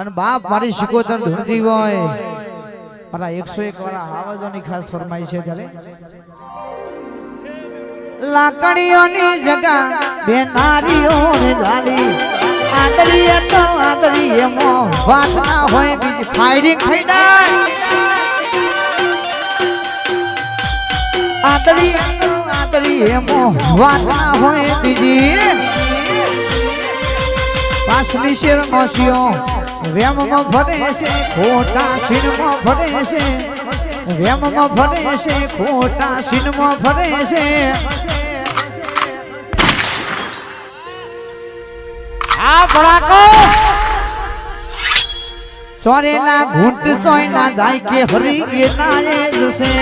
અને બાપ મારી શિકોતર ધૂંધી હોય. મારા એકસો એક વાળા હાવજોની ખાસ ફરમાઈ છે ત્યારે લાકડીઓની જગા બે નારીઓ ને ઝાલી. આદરીએ તો આદરીએ મો. વાત ના હોય બીજી ફાયરિંગ થઈ જાય આદરીએ તો આદરીએ મો. વાત ના હોય બીજી. પાછલી શેર નોશિયો વેમમાં ફરે છે ખોટા સીનમાં ફરે છે વેમમાં ફરે છે ખોટા સીનમાં ફરે છે. આ ભડાકો! ચોરેલા ઘૂંટ ચોય ના જાય કે હરી એ જશે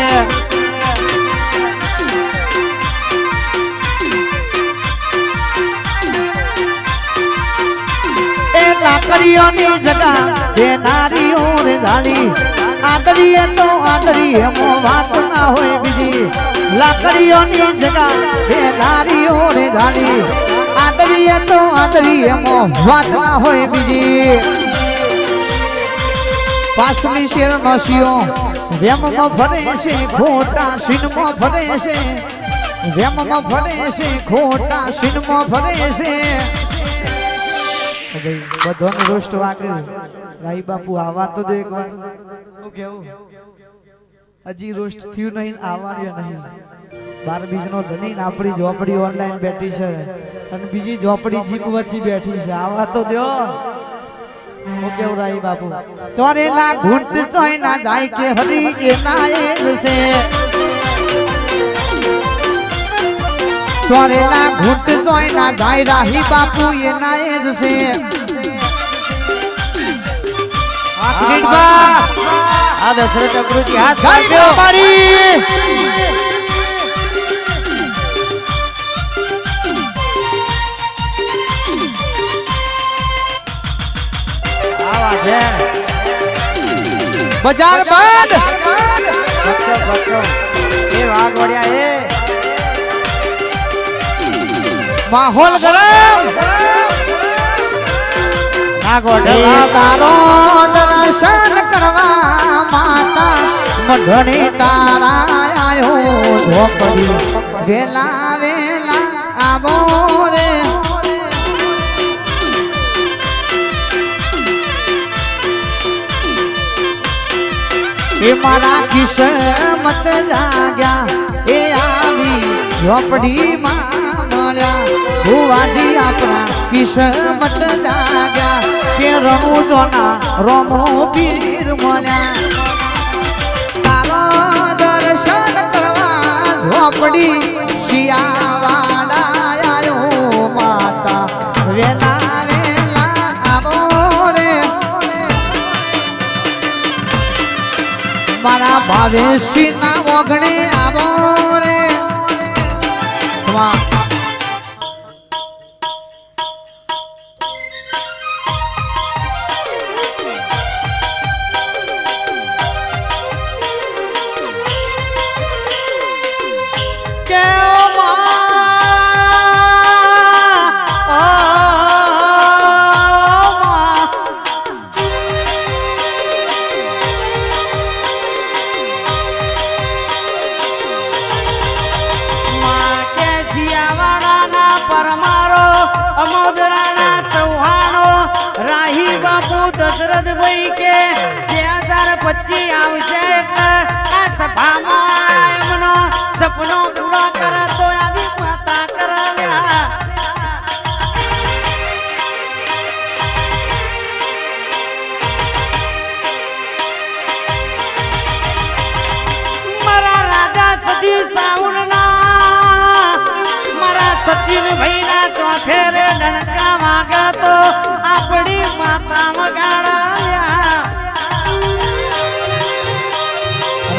એ લાકડીઓની જગા જે નારીઓ રે ઝાલી આદરીએ તો આદરીએ મો વાત ના હોય બીજી. લાકડીઓની જગા જે નારીઓ રે ઝાલી આદરીએ તો આદરીએ મો વાત ના હોય બીજી. પાછલી શેર નસીઓ વેમમાં ફરે છે, ખોટા સિનમાં ફરે છે. વેમમાં ફરે છે, ખોટા સિનમાં ફરે છે. બધાને રોષ્ટ વાગે. રાઈ બાપુ આવા તો દે એકવાર હું કેવું? હજી રોષ્ટ થયું નહીં આવવાનું નહીં. બાર બીજનો ધની આપણી ઝોપડી ઓનલાઈન બેઠી છે. અને બીજી ઝોપડી જીપ વચ્ચે બેઠી છે. આવા તો દો. હું કેવું રાઈ બાપુ? ચોરેલા ઘૂંટ ચોય ના જાય કે હરી એ ના જશે ચોરેલા ઘૂંટ ચોય ના જાય રાહી બાપુ એ ના એ જશે આ કિરીટભા, આ દશરથ અકૃતિ હાથ જય કાપ્યો. બાબારી આવા છે બજાર બંધ ભક્તો, ભક્તો. એ વાઘવડિયા એ માહોલ ગરમ. તારો દર્શન કરવા માતા મઢણી તારા આવ્યો ઝોપડી. વેલા વેલા આવો રે. એ મારા કિસ્મત જાગ્યા. એ આવી ઝોપડીમાં ભુવાજી આપણા કિસ્મત જાગ્યા કે રમુ જોના રમો પીર મળ્યા તારો દર્શન કરવા ઝોપડી શિયાવાડા આયો માતા. વેલા મારા ભાવેશી ના ઓગણે આવો રે પરમારો, અમોદરાના ચૌહાણો, રાહી બાપુ દશરથભાઈ કે બે હજાર પચીસ આવશે આ સભામાં એમનો સપનો પૂરો કરે આવી માતા કરાવ્યા સચિન ભાઈના ચોથે રે ડણકા વાગા તો આપણી માતા વગાડ્યા.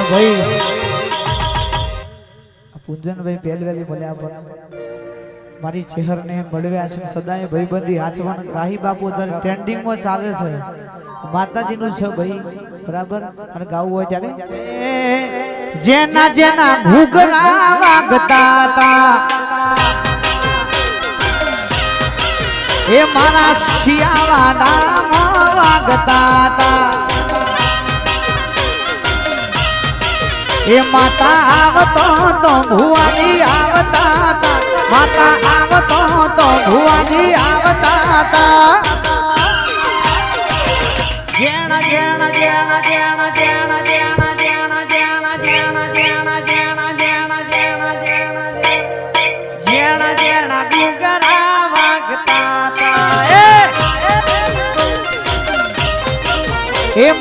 ભાઈ પૂંજનભાઈ પહેલી વહેલી મળ્યા પણ મારી ચહેરને મળવ્યા છે સદાય ભાઈબંધી આચવણ રાહી બાપુ અત્યારે ટ્રેન્ડિંગમાં ચાલે છે. માતાજીનું છે ભાઈ, બરાબર? અને ગાવું હોય ત્યારે જેના જેના ઘૂઘરા વાગતા હતા એ મારા શિયાળાના વાગતા હતા એ માતા આવતો તો ભુવાજી આવતા હતા માતા આવતો તો ભુવાજી આવતા હતા Yeah, yeah, yeah, yeah, yeah.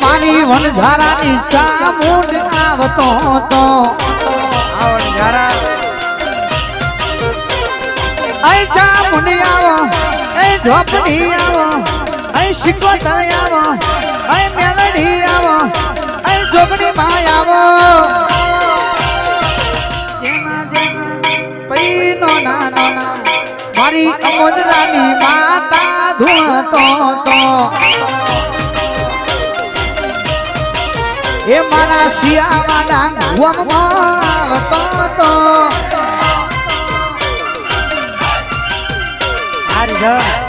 પાણી વણઝારાની ચામુંડ આવતો હતો. અહીં ચામુંડી આવો અહીં ઝોપડી આવો અહીં શીખવત આવો અહીં મેલડી આવો અહીં જોગડી મારી અમોદરાની માતા ધૂતો હતો. એ મારા શિયાવાના ગુવામાં આવતો તો હારી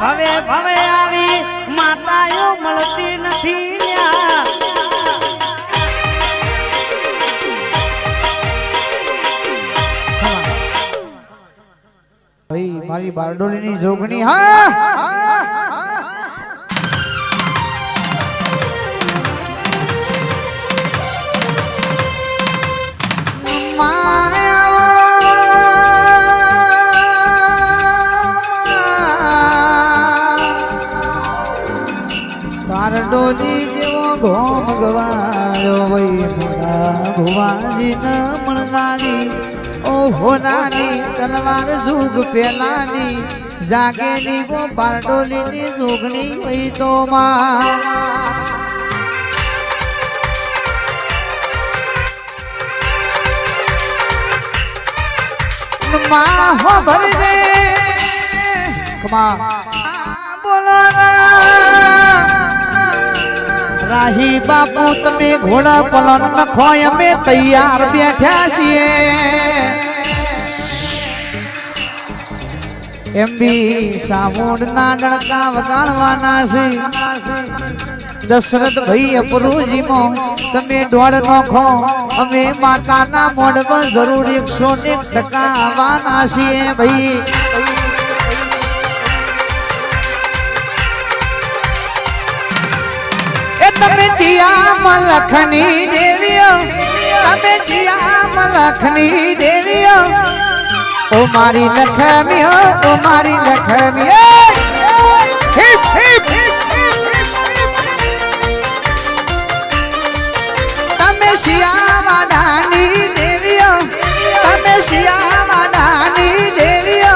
ભવે ભવે આવી માતાઓ મળતી નથી ભાઈ મારી બારડોલીની જોગણી હા! ભુવાજી ન મળનારી ઓહો નાની, તલવાર જુગ પેલાની જાગેલી ગો બારડોલીની જોગણી હોય તો માં. માં હો ભરી દે કમા બોલો ના. રાહી બાપુ, તમે ઘોડા પલન નખો અમે તૈયાર બેઠા છીએ. એમ બી સામુંડ ના ડણકા વગાડવાના છે. દશરથ ભાઈ અપરુજી મો તમે દોડ નોખો, અમે માતાના મોઢમાં જરૂર એકસો ને ટકા આવવાના છીએ ભાઈ. જીયા મલખની દેવીઓ તમે જીયા મલખની દેવીઓ ઓ મારી લખમીઓ ઓ મારી લખમીઓ હિપ હિપ તમે શિયાવાડાની દેવીઓ તમે શિયાવાડાની દેવીઓ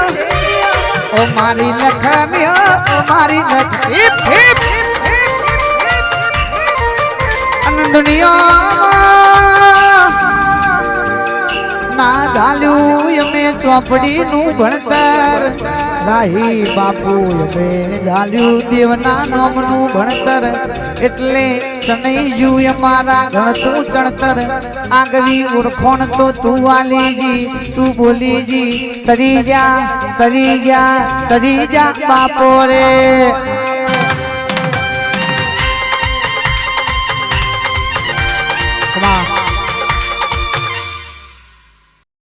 ઓ મારી લખમીઓ ઓ મારી લખ હિપ હિપ ભણતર. રાહી બાપુ અમે ભણતર. એટલે અમારા ઘણતું ચણતર. આગવી ઓળખોણ તો તું વાલીજી તું બોલીજી. તરી જા તરી જા તરી જા બાપો રે. come on.